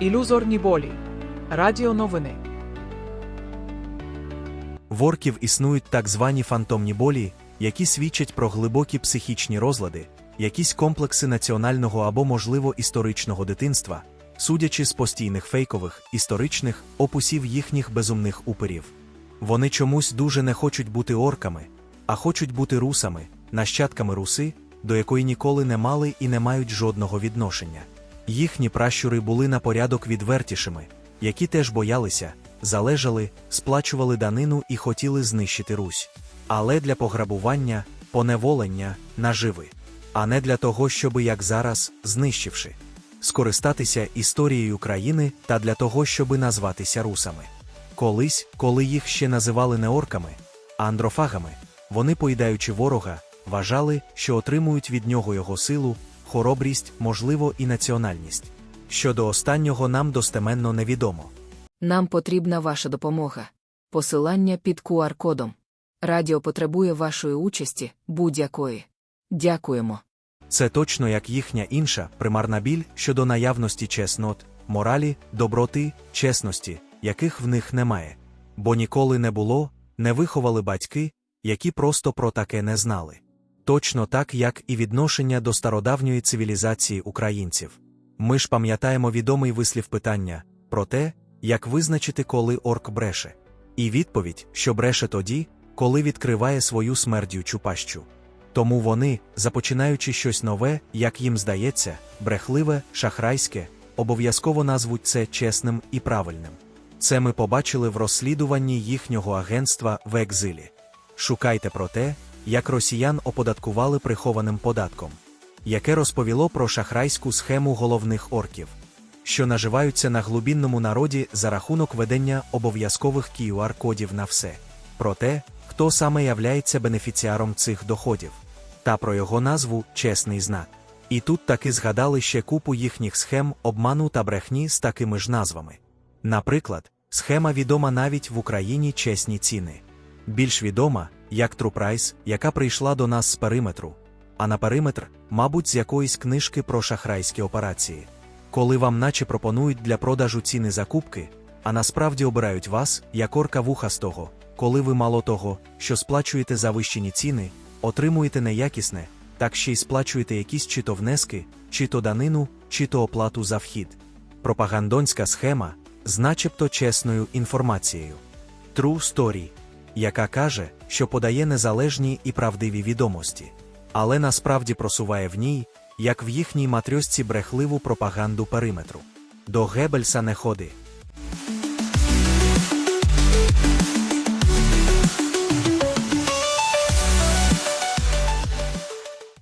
Ілюзорні болі. Радіо новини. В орків існують так звані фантомні болі, які свідчать про глибокі психічні розлади, якісь комплекси національного або, можливо, історичного дитинства, судячи з постійних фейкових, історичних описів їхніх безумних уперів. Вони чомусь дуже не хочуть бути орками, а хочуть бути русами, нащадками руси, до якої ніколи не мали і не мають жодного відношення. Їхні пращури були на порядок відвертішими, які теж боялися, залежали, сплачували данину і хотіли знищити Русь. Але для пограбування, поневолення, наживи, а не для того, щоби як зараз, знищивши, скористатися історією країни та для того, щоби назватися русами. Колись, коли їх ще називали не орками, а андрофагами, вони, поїдаючи ворога, вважали, що отримують від нього його силу, хоробрість, можливо, і національність. Щодо останнього нам достеменно невідомо. Нам потрібна ваша допомога. Посилання під QR-кодом. Радіо потребує вашої участі, будь-якої. Дякуємо. Це точно як їхня інша примарна біль щодо наявності чеснот, моралі, доброти, чесності, яких в них немає. Бо ніколи не було, не виховали батьки, які просто про таке не знали. Точно так, як і відношення до стародавньої цивілізації українців. Ми ж пам'ятаємо відомий вислів питання про те, як визначити, коли орк бреше. І відповідь, що бреше тоді, коли відкриває свою смердючу пащу. Тому вони, започинаючи щось нове, як їм здається, брехливе, шахрайське, обов'язково назвуть це чесним і правильним. Це ми побачили в розслідуванні їхнього агентства в екзилі. Шукайте про те, як росіян оподаткували прихованим податком, яке розповіло про шахрайську схему головних орків, що наживаються на глубінному народі за рахунок ведення обов'язкових QR-кодів на все, про те, хто саме являється бенефіціаром цих доходів, та про його назву чесний знак. І тут таки згадали ще купу їхніх схем обману та брехні з такими ж назвами. Наприклад, схема відома навіть в Україні чесні ціни. Більш відома, як Трупрайс, яка прийшла до нас з периметру, а на периметр, мабуть, з якоїсь книжки про шахрайські операції. Коли вам наче пропонують для продажу ціни закупки, а насправді обирають вас, як орка вуха з того, коли ви мало того, що сплачуєте завищені ціни, отримуєте неякісне, так ще й сплачуєте якісь чи то внески, чи то данину, чи то оплату за вхід. Пропагандонська схема з начебто чесною інформацією. True Story, яка каже, що подає незалежні і правдиві відомості, але насправді просуває в ній, як в їхній матрьосці брехливу пропаганду периметру. До Геббельса не ходи,